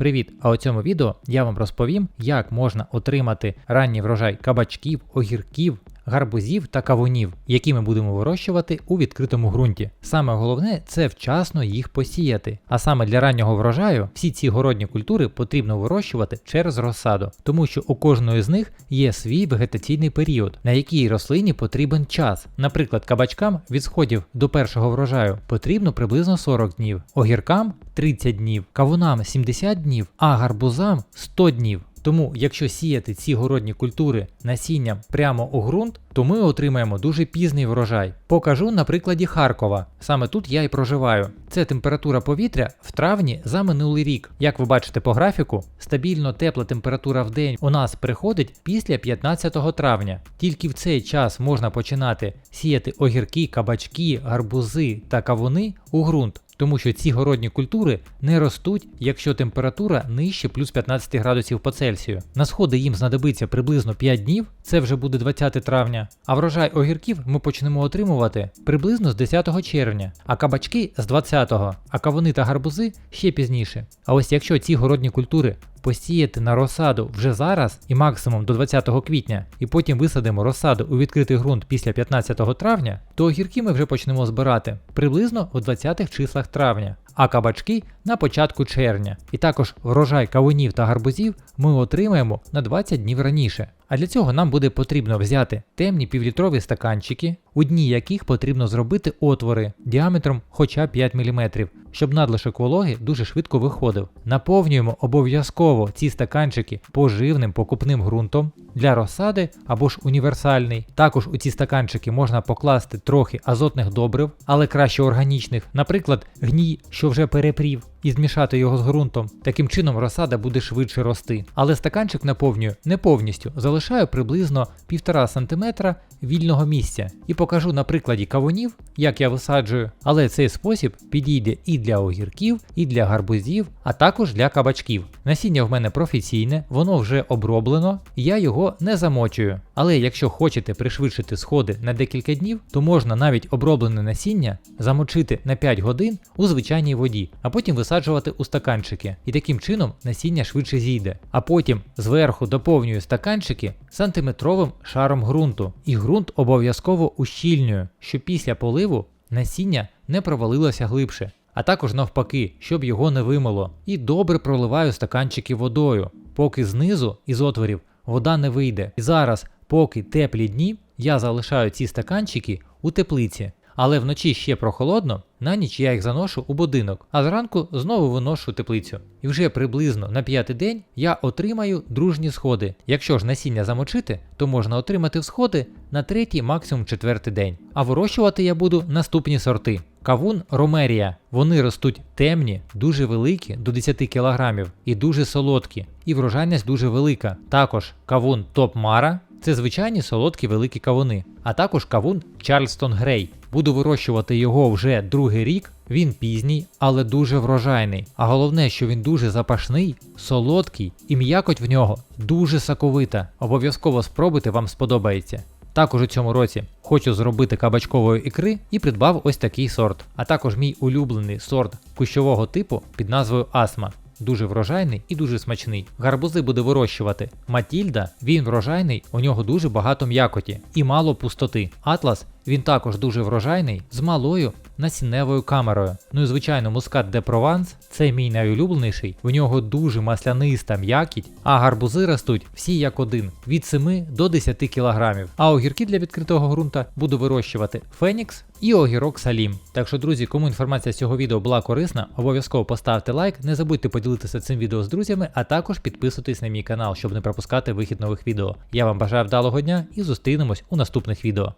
Привіт! А у цьому відео я вам розповім, як можна отримати ранній врожай кабачків, огірків, гарбузів та кавунів, які ми будемо вирощувати у відкритому ґрунті. Саме головне це вчасно їх посіяти. А саме для раннього врожаю всі ці городні культури потрібно вирощувати через розсаду, тому що у кожної з них є свій вегетаційний період, на який рослині потрібен час. Наприклад, кабачкам від сходів до першого врожаю потрібно приблизно 40 днів, огіркам 30 днів, кавунам 70 днів, а гарбузам 100 днів. Тому, якщо сіяти ці городні культури насінням прямо у ґрунт, то ми отримаємо дуже пізній врожай. Покажу на прикладі Харкова. Саме тут я і проживаю. Це температура повітря в травні за минулий рік. Як ви бачите по графіку, стабільно тепла температура в день у нас приходить після 15 травня. Тільки в цей час можна починати сіяти огірки, кабачки, гарбузи та кавуни у ґрунт тому що ці городні культури не ростуть, якщо температура нижче плюс 15 градусів по Цельсію. На сходи їм знадобиться приблизно 5 днів, це вже буде 20 травня, а врожай огірків ми почнемо отримувати приблизно з 10 червня, а кабачки з 20-го, а кавуни та гарбузи ще пізніше. А ось якщо ці городні культури посіяти на розсаду вже зараз і максимум до 20 квітня, і потім висадимо розсаду у відкритий ґрунт після 15 травня, то огірки ми вже почнемо збирати приблизно у 20-х числах травня, а кабачки на початку червня. І також врожай кавунів та гарбузів ми отримаємо на 20 днів раніше. А для цього нам буде потрібно взяти темні півлітрові стаканчики, у дні яких потрібно зробити отвори діаметром хоча 5 мм, щоб надлишок вологи дуже швидко виходив. Наповнюємо обов'язково ці стаканчики поживним покупним ґрунтом для розсади або ж універсальний. Також у ці стаканчики можна покласти трохи азотних добрив, але краще органічних, наприклад, гній, що вже перепрів і змішати його з ґрунтом. Таким чином розсада буде швидше рости. Але стаканчик наповнюю не повністю, залишаю приблизно 1,5 см вільного місця. І покажу на прикладі кавунів, як я висаджую. Але цей спосіб підійде і для огірків, і для гарбузів, а також для кабачків. Насіння в мене професійне, воно вже оброблено, я його не замочую. Але якщо хочете пришвидшити сходи на декілька днів, то можна навіть оброблене насіння замочити на 5 годин у звичайній воді, а потім висаджувати у стаканчики. І таким чином насіння швидше зійде. А потім зверху доповнюю стаканчики сантиметровим шаром ґрунту. І ґрунт обов'язково ущільнюю, щоб після поливу насіння не провалилося глибше. А також навпаки, щоб його не вимило. І добре проливаю стаканчики водою, поки знизу із отворів вода не вийде. І зараз, поки теплі дні, я залишаю ці стаканчики у теплиці. Але вночі ще прохолодно, на ніч я їх заношу у будинок, а зранку знову виношу теплицю. І вже приблизно на п'ятий день я отримаю дружні сходи. Якщо ж насіння замочити, то можна отримати всходи на третій, максимум четвертий день. А вирощувати я буду наступні сорти. Кавун Ромерія. Вони ростуть темні, дуже великі до 10 кг і дуже солодкі. І врожайність дуже велика. Також кавун Топ Мара. Це звичайні солодкі великі кавуни, а також кавун Чарльстон Грей. Буду вирощувати його вже другий рік. Він пізній, але дуже врожайний. А головне, що він дуже запашний, солодкий і м'якоть в нього дуже соковита. Обов'язково спробуйте, вам сподобається. Також у цьому році хочу зробити кабачкової ікри і придбав ось такий сорт. А також мій улюблений сорт кущового типу під назвою Асма. Дуже врожайний і дуже смачний. Гарбузи буде вирощувати. Матільда, він врожайний, у нього дуже багато м'якоті і мало пустоти. Атлас він також дуже врожайний з малою насінневою камерою. Ну і звичайно, мускат де Прованс це мій найулюбленіший. В нього дуже масляниста м'якіть, а гарбузи ростуть всі як один від 7 до 10 кг. А огірки для відкритого ґрунта буду вирощувати Фенікс і огірок Салім. Так що, друзі, кому інформація з цього відео була корисна, обов'язково поставте лайк, не забудьте поділитися цим відео з друзями, а також підписуйтесь на мій канал, щоб не пропускати вихід нових відео. Я вам бажаю вдалого дня і зустрінемось у наступних відео.